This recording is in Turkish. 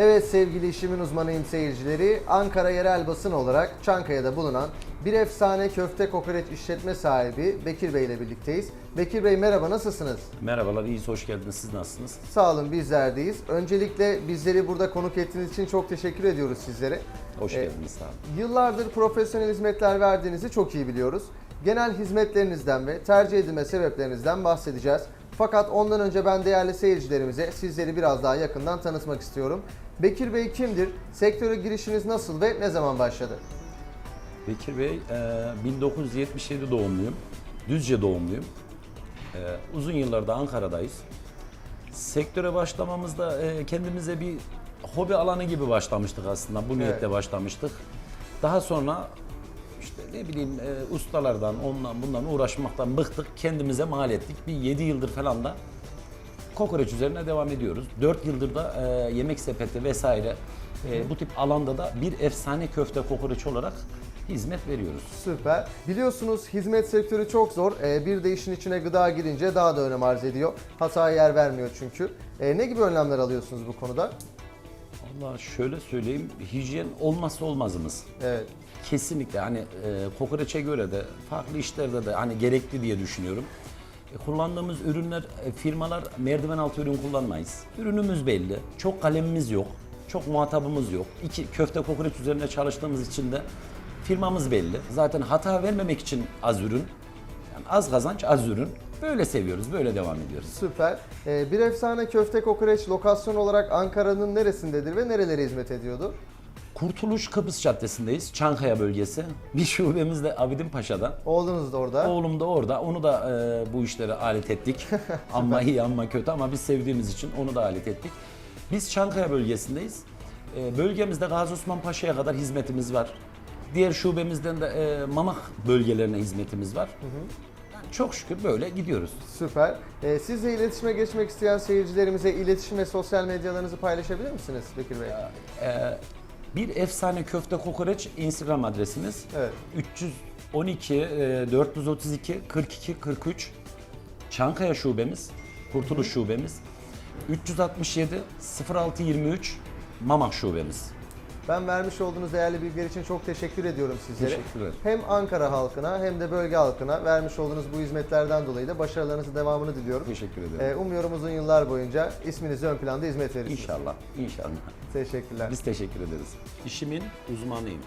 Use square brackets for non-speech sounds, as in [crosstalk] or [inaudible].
Evet sevgili işimin uzmanıyım seyircileri. Ankara yerel basın olarak Çankaya'da bulunan bir efsane köfte kokoreç işletme sahibi Bekir Bey ile birlikteyiz. Bekir Bey merhaba nasılsınız? Merhabalar, iyiyiz, hoş geldiniz. Siz nasılsınız? Sağ olun bizlerdeyiz. Öncelikle bizleri burada konuk ettiğiniz için çok teşekkür ediyoruz sizlere. Hoş Ee, geldiniz, sağ olun. Yıllardır profesyonel hizmetler verdiğinizi çok iyi biliyoruz. Genel hizmetlerinizden ve tercih edilme sebeplerinizden bahsedeceğiz. Fakat ondan önce ben değerli seyircilerimize sizleri biraz daha yakından tanıtmak istiyorum. Bekir Bey kimdir? Sektöre girişiniz nasıl ve ne zaman başladı? Bekir Bey, e, 1977 doğumluyum. Düzce doğumluyum. E, uzun yıllarda Ankara'dayız. Sektöre başlamamızda e, kendimize bir hobi alanı gibi başlamıştık aslında. Bu niyetle Evet. başlamıştık. Daha sonra işte ne bileyim e, ustalardan, ondan bundan uğraşmaktan bıktık. Kendimize mal ettik. Bir 7 yıldır falan da kokoreç üzerine devam ediyoruz. 4 yıldır da e, yemek sepeti vesaire e, bu tip alanda da bir efsane köfte kokoreç olarak hizmet veriyoruz. Süper. Biliyorsunuz hizmet sektörü çok zor. Ee, Bir de işin içine gıda girince daha da önem arz ediyor. Hataya yer vermiyor çünkü. Ee, Ne gibi önlemler alıyorsunuz bu konuda? Valla şöyle söyleyeyim, hijyen olmazsa olmazımız. Evet. Kesinlikle hani e, kokoreçe göre de farklı işlerde de hani gerekli diye düşünüyorum. E, kullandığımız ürünler, e, firmalar merdiven altı ürün kullanmayız. Ürünümüz belli, çok kalemimiz yok, çok muhatabımız yok. İki köfte kokoreç üzerine çalıştığımız için de firmamız belli. Zaten hata vermemek için az ürün, yani az kazanç az ürün. Böyle seviyoruz, böyle devam ediyoruz. Süper. Ee, Bir efsane köfte kokoreç lokasyon olarak Ankara'nın neresindedir ve nerelere hizmet ediyordu? Kurtuluş Kıbrıs Caddesi'ndeyiz, Çankaya bölgesi. Bir şubemiz de Abidin Paşa'da. Oğlunuz da orada. Oğlum da orada. Onu da e, bu işlere alet ettik. [laughs] ama iyi ama kötü ama biz sevdiğimiz için onu da alet ettik. Biz Çankaya bölgesindeyiz. E, bölgemizde Gazi Osman Paşa'ya kadar hizmetimiz var. Diğer şubemizden de e, Mamak bölgelerine hizmetimiz var. Yani çok şükür böyle gidiyoruz. Süper. Ee, Sizle iletişime geçmek isteyen seyircilerimize iletişim ve sosyal medyalarınızı paylaşabilir misiniz Bekir Bey? E, bir efsane köfte kokoreç Instagram adresimiz. Evet. 312 e, 432 42 43 Çankaya şubemiz, Kurtuluş şubemiz. 367 06 23 Mamak şubemiz. Ben vermiş olduğunuz değerli bilgiler için çok teşekkür ediyorum sizlere. Teşekkür ederim. Hem Ankara halkına hem de bölge halkına vermiş olduğunuz bu hizmetlerden dolayı da başarılarınızın devamını diliyorum. Teşekkür ederim. Ee, umuyorum uzun yıllar boyunca isminizi ön planda hizmet verirsiniz. İnşallah, inşallah. Teşekkürler. Biz teşekkür ederiz. İşimin uzmanıyım.